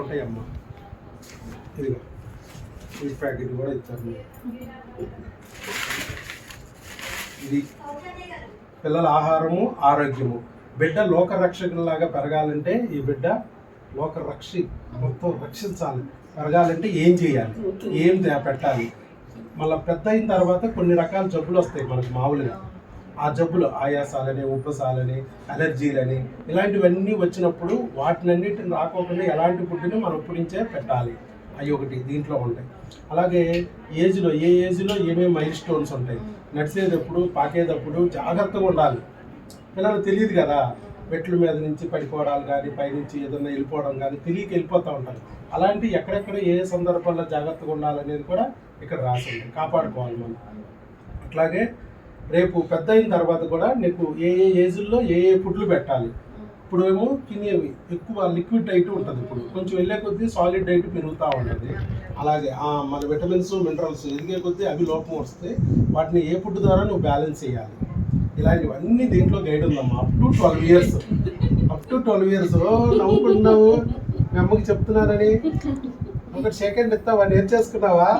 ఉంటాయమ్మా. ఇదిగో ఈ ప్యాకెట్ కూడా ఇచ్చారు ఇది పిల్లల ఆహారము ఆరోగ్యము. బిడ్డ లోక రక్షకులాగా పెరగాలంటే ఈ బిడ్డ లోక రక్షి మొత్తం రక్షించాలి. పెరగాలంటే ఏం చేయాలి? ఏం పెట్టాలి? మళ్ళీ పెద్ద అయిన తర్వాత కొన్ని రకాల జబ్బులు వస్తాయి మనకు మామూలుగా. ఆ జబ్బులు ఆయాసాలని ఉపసాలని అలర్జీలని ఇలాంటివన్నీ వచ్చినప్పుడు వాటినన్నిటిని రాకోకుండా ఎలాంటి ఫుడ్ని మనం ఇప్పటి పెట్టాలి? అవి ఒకటి దీంట్లో ఉంటాయి. అలాగే ఏజ్లో ఏ ఏజ్లో ఏమేమి మైల్ స్టోన్స్ ఉంటాయి? నడిచేటప్పుడు పాకేటప్పుడు జాగ్రత్తగా ఉండాలి. పిల్లలు తెలియదు కదా మెట్ల మీద నుంచి పడిపోవడాలు కానీ పైనుంచి ఏదైనా వెళ్ళిపోవడం కానీ తెలియక వెళ్ళిపోతూ ఉంటారు. అలాంటి ఎక్కడెక్కడ ఏ సందర్భాల్లో జాగ్రత్తగా ఉండాలనేది కూడా ఇక్కడ రాసి ఉంది. కాపాడుకోవాలి మనం. అట్లాగే రేపు పెద్ద అయిన తర్వాత కూడా నీకు ఏ ఏ ఏజ్లో ఏ ఏ ఫుడ్లు పెట్టాలి. ఇప్పుడు ఏమో తినేవి ఎక్కువ లిక్విడ్ డైట్ ఉంటుంది ఇప్పుడు. కొంచెం వెళ్ళే కొద్దీ సాలిడ్ డైట్ పెరుగుతూ ఉంటుంది. అలాగే మన విటమిన్స్ మినరల్స్ ఎదిగే కొద్దీ అవి లోపం వస్తాయి వాటిని ఏ ఫుడ్ ద్వారా నువ్వు బ్యాలెన్స్ చేయాలి. ఇలాంటివన్నీ దీంట్లో గైడ్ ఉందమ్మా. Up to twelve years up to twelve years నవ్వుకుంటున్నావు. మీ అమ్మకి చెప్తున్నానని. ఒకటి సెకండ్ ఇస్తావా? నేర్చేసుకున్నావా?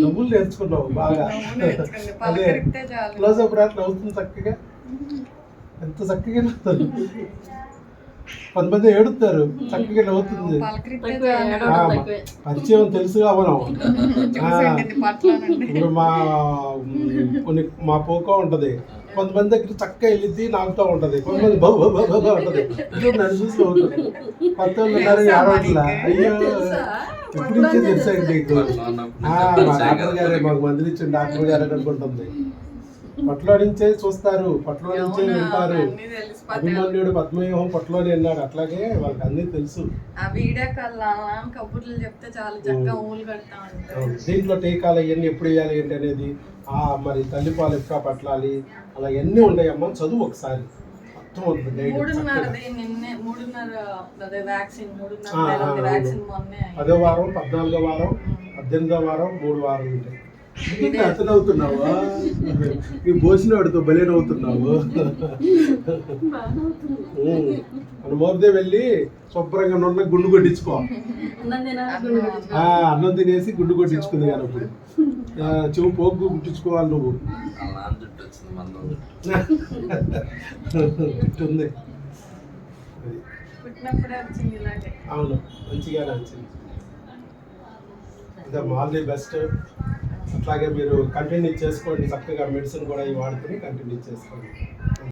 నువ్వులు నేర్చుకున్నావు బాగా. అదే. క్లోజ్ అప్ రాట్లు అవుతుంది చక్కగా. ఎంత చక్కగా నవ్వుతారు. కొంతమంది ఏడుస్తారు చక్కగా నవ్వుతుంది. పరిచయం తెలుసుగా మనం. ఇప్పుడు మ్, కొన్ని మా పోకో ఉంటది. కొంతమంది దగ్గర చక్కగా వెళ్ళిద్ది నాకుతూ ఉంటది. కొంతమంది బహు బహు బహు బహు ఉంటది. నన్ను చూసి కొత్త వాళ్ళు ఉన్నారు? అయ్యో తెలుసా? డాక్టర్ గారే. మాకు మందులు ఇచ్చిన డాక్టర్ గారే అనుకుంటుంది పట్లో నుంచే చూస్తారు పట్లో నుంచే వింటారు. అభిమన్యుడు పద్మవ్యూహం పట్లోనే అన్నాడు. అట్లాగే వాళ్ళకి అన్నీ తెలుసు. దీంట్లో టీకాలు అవన్నీ ఎప్పుడు వేయాలి ఏంటి అనేది మరి తల్లిపాలు ఎక్కడ పట్టాలి అలా ఎన్ని ఉన్నాయమ్మా? చదువు ఒకసారి. పదో వారం పద్నాలుగో వారం పద్దెనిమిదో వారం మూడు వారాలు ఉంటాయి. అతను అవుతున్నావా? నీ భోజనం వాడితో బలి మన మోర్దే వెళ్ళి శుభ్రంగా నున్న గుండు కొట్టించుకో. అన్నం తినేసి గుండు కొట్టించుకుంది కానీ అప్పుడు. ఆ, చెవు పోగు కుట్టించుకోవాలి నువ్వు. ఉంది అవును మంచిగానే వచ్చింది ఇంకా ఆల్ ది బెస్ట్ అట్లాగే మీరు కంటిన్యూ చేసుకోండి. చక్కగా మెడిసిన్ కూడా వాడుకొని కంటిన్యూ చేసుకోండి.